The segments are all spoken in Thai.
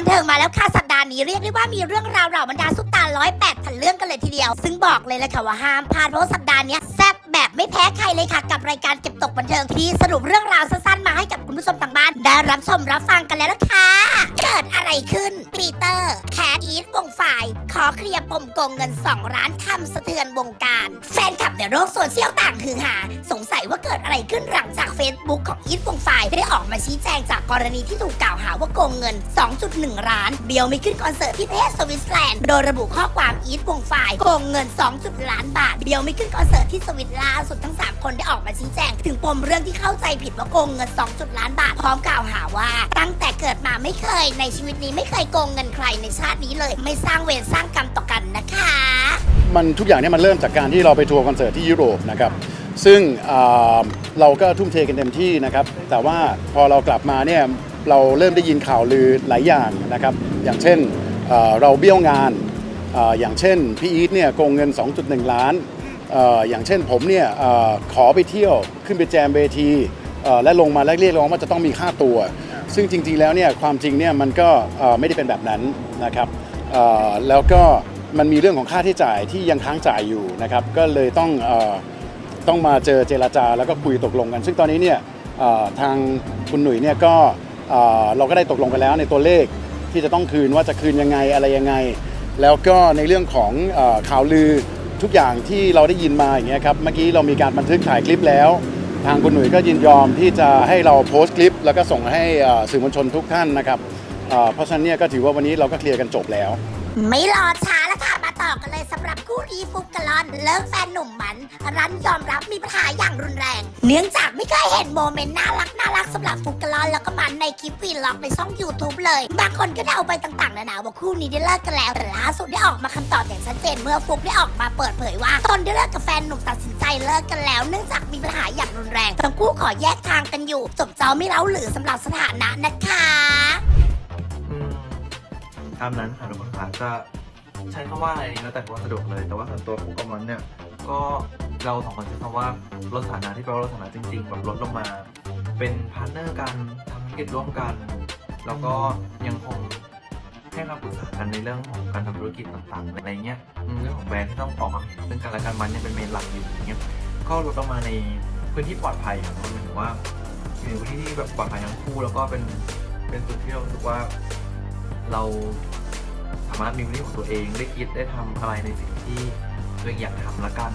บันเทิงมาแล้วค่ะสัปดาห์นี้เรียกได้ว่ามีเรื่องราวเหล่าบรรดาซุปตาร้อยแปดพันเรื่องกันเลยทีเดียว ซึ่งบอกเลยเลยค่ะว่าห้ามพลาดเพราะสัปดาห์นี้แซ่บแบบไม่แพ้ใครเลยค่ะกับรายการเก็บตกบันเทิงที่สรุปเรื่องราวสั้นๆมาให้กับคุณผู้ชมทางบ้าน ได้รับชมรับฟังกันแล้วล่ะค่ะเกิดอะไรขึ้น ปีเตอร์แคทอีทวงฝ่าย ขอเคลียร์ปมโกงเงิน 2 ร้านทำสะเทือนวงการ แฟนคลับในโลกโซเชียลต่างฮือหา สงสัยว่าเกิดอะไรขึ้นหลังจาก Facebook ของอีทวงฝ่ายได้ออกมาชี้แจงจากกรณีที่ถูกกล่าวหาว่าโกงเงิน 2.1ล้านเบียวไม่ขึ้นคอนเสิร์ตที่ประเทศสวิตเซอร์แลนด์โดยระบุข้อความอีทวงฝ่ายโกงเงิน 2 ล้านบาทเบียวไม่ขึ้นคอนเสิร์ตที่สวิตล่าสุดทั้ง 3 คนได้ออกมาชี้แจง ถึงปมเรื่องที่เข้าใจผิดว่าโกงเงิน 2 ล้านบาทพร้อมกล่าวหาว่า ตั้งแต่เกิดมาไม่เคยในชีวิตนี้ไม่เคยโกงเงินใครในชาตินี้เลย ไม่สร้างเวรสร้างกรรมต่อกันนะคะ มันทุกอย่างเนี่ยมันเริ่มจากการที่เราไปทัวร์คอนเสิร์ตที่ยุโรปนะครับซึ่งอ่าเราก็ทุ่มเทกันเต็มที่นะครับ แต่ว่าพอเรากลับมาเนี่ยเราเริ่มได้ยินข่าวลือหลายอย่างนะครับ อย่างเช่นเอ่อเราเบี้ยวงานเอ่ออย่างเช่นพี่อีทเนี่ยโกงเงิน 2.1 ล้านเอ่ออย่างเช่นผมเนี่ยเอ่อขอไปเที่ยวขึ้นไปแจมเวทีเอ่อและลงมาแล้วเรียกร้องว่าจะต้องมีค่าตัว ซึ่งจริงๆแล้วเนี่ยความจริงเนี่ยมันก็ไม่ได้เป็นแบบนั้นนะครับแล้วก็มันมีเรื่องของค่าที่จ่ายที่ยังค้างจ่ายอยู่นะครับก็เลยต้องต้องมาเจอเจรจาแล้วก็คุยตกลงกัน ซึ่งตอนนี้เนี่ยทางคุณหนุ่ยเนี่ยก็เราก็ได้ตกลงกันแล้วในตัวเลขที่จะต้องคืนว่าจะคืนยังไงอะไรยังไง แล้วก็ในเรื่องของข่าวลือทุกอย่างที่เราได้ยินมาอย่างเงี้ยครับเมื่อกี้เรามีการบันทึกถ่ายคลิปแล้ว ทางคุณหนุ่ยก็ยินยอมที่จะให้เราโพสต์คลิป แล้วก็ส่งให้สื่อมวลชนทุกท่านนะครับเพราะฉะนั้นเนี่ยก็ถือว่าวันนี้เราก็เคลียร์กันจบแล้ว ไม่รอช้าแล้วค่ะมา ต่อกันเลยสำหรับคู่รีฟุกกะลอน เลิกแฟนหนุ่มมัน รันยอมรับมีปัญหาอย่างรุนแรง เนื่องจากไม่เคยเห็นโมเมนต์น่ารักน่ารักสำหรับฟุกกะลอน แล้วก็มันในคลิปวีล็อกในช่อง YouTube เลย บางคนก็เดาไปต่างๆนานาว่าคู่นี้ได้เลิกกันแล้วแต่ล่าสุดได้ออกมาคำตอบอย่างชัดเจนเมื่อฟุกได้ออกมาเปิดเผยว่าตนได้เลิกกับแฟนหนุ่มตัดสินใจเลิกกันแล้ว เนื่องจากมีปัญหาอย่างรุนแรงทั้งคู่ขอแยกทางกันอยู่จบเจ้าไม่เล้าหรือสำหรับสถานะนะคะ อืมตามนั้นค่ะทุกคนค่ะก็ ใช้คำว่าอะไรนี่แล้วแต่ความสะดวกเลย แต่ว่าส่วนตัวผมกับมันเนี่ยก็เราสองคนใช้คำว่าลดฐานะที่แปลว่าลดฐานะจริงๆแบบลดลงมา เป็นพาร์ทเนอร์กันทำธุรกิจร่วมกัน แล้วก็ยังคงให้คำปรึกษากันในเรื่องของการทำธุรกิจต่างๆอะไรเงี้ยเรื่องของแบรนด์ที่ต้องออกมาเห็นซึ่งกันและกันมันเนี่ยเป็นเมนหลักอยู่อย่างเงี้ยก็ลดลงมาในพื้นที่ปลอดภัยครับหมายถึงว่าอยู่ในพื้นที่ที่แบบปลอดภัยทั้งคู่แล้วก็เป็นเป็นจุดที่เรารู้สึกว่าเราามารถมีวิธีของตัวเองได้คิดได้ทำอะไรในสิ่งที่ตัวเองอยากทำละกัน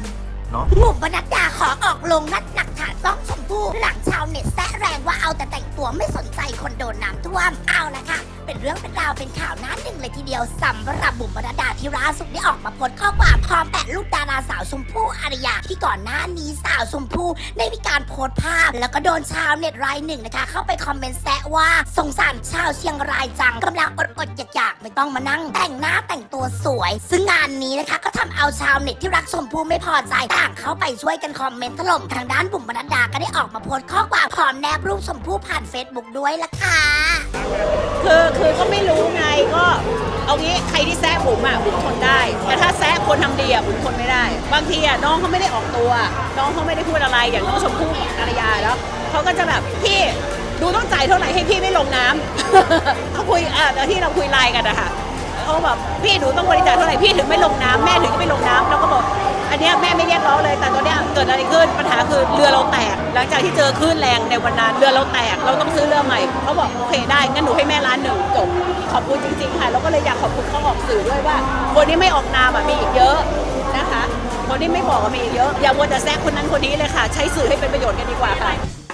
เนาะ หนุ่มบรรดาขอออกลงนัดหนักฐานต้องชมพู่หลังชาวเน็ตแซะแรงว่าเอาแต่แต่งตัวไม่สนใจคนโดนน้ำท่วมเอาละค่ะ เป็นเรื่องเป็นราวเป็นข่าวหน้าหนึ่งเลยทีเดียวสำหรับบุ๋มบรรดาที่ล่าสุดได้ออกมาโพสต์ข้อความพร้อมแปะรูปดาราสาวชมพู่อารยาที่ก่อนหน้านี้สาวชมพู่ได้มีการโพสต์ภาพ แล้วก็โดนชาวเน็ตรายหนึ่งนะคะ เข้าไปคอมเมนต์แซะว่าสงสารชาวเชียงรายจังกำลังอดอดอยากๆไม่ต้องมานั่งแต่งหน้าแต่งตัวสวย ซึ่งงานนี้นะคะ ก็ทำเอาชาวเน็ตที่รักชมพู่ไม่พอใจต่างเข้าไปช่วยกันคอมเมนต์ถล่มทางด้านบุ๋มบรรดาก็ได้ออกมาโพสต์ข้อความพร้อมแนบรูปชมพู่ผ่านเฟซบุ๊กด้วยละค่ะ คือคือก็ไม่รู้ไงก็เอางี้ใครที่แซะผมอะผมทนได้ แต่ถ้าแซะคนทำดีอะผมทนไม่ได้ บางทีอะน้องเขาไม่ได้ออกตัว น้องเขาไม่ได้พูดอะไรอย่างน้องชมพู่อารยาแล้วเขาก็จะแบบพี่ดูต้องจ่ายเท่าไหร่ให้พี่ไม่ลงน้ำเขาคุยอะแล้วที่เราคุยไลน์กันนะคะ เขาแบบพี่หนูต้องบริจาคเท่าไหร่พี่ถึงไม่ลงน้ำแม่ถึงจะไม่ลงน้ำเราก็บอก อันเนี้ยแม่ไม่เรียกร้องเลย แต่ตอนเนี้ยเกิดอะไรขึ้นปัญหาคือเรือเราแตก หลังจากที่เจอคลื่นแรงในวันนั้นเรือเราแตกเราต้องซื้อเรือใหม่เขาบอกโอเคได้งั้นหนูให้แม่ร้านหนึ่งจบขอบคุณจริงๆค่ะแล้วก็เลยอยากขอบคุณเขาออกสื่อด้วยว่าคนที่ไม่ออกนามอะมีอีกเยอะนะคะคนที่ไม่บอกอะมีอีกเยอะอย่ามัวแต่แซะคนนั้นคนนี้เลยค่ะ ใช้สื่อให้เป็นประโยชน์กันดีกว่าค่ะ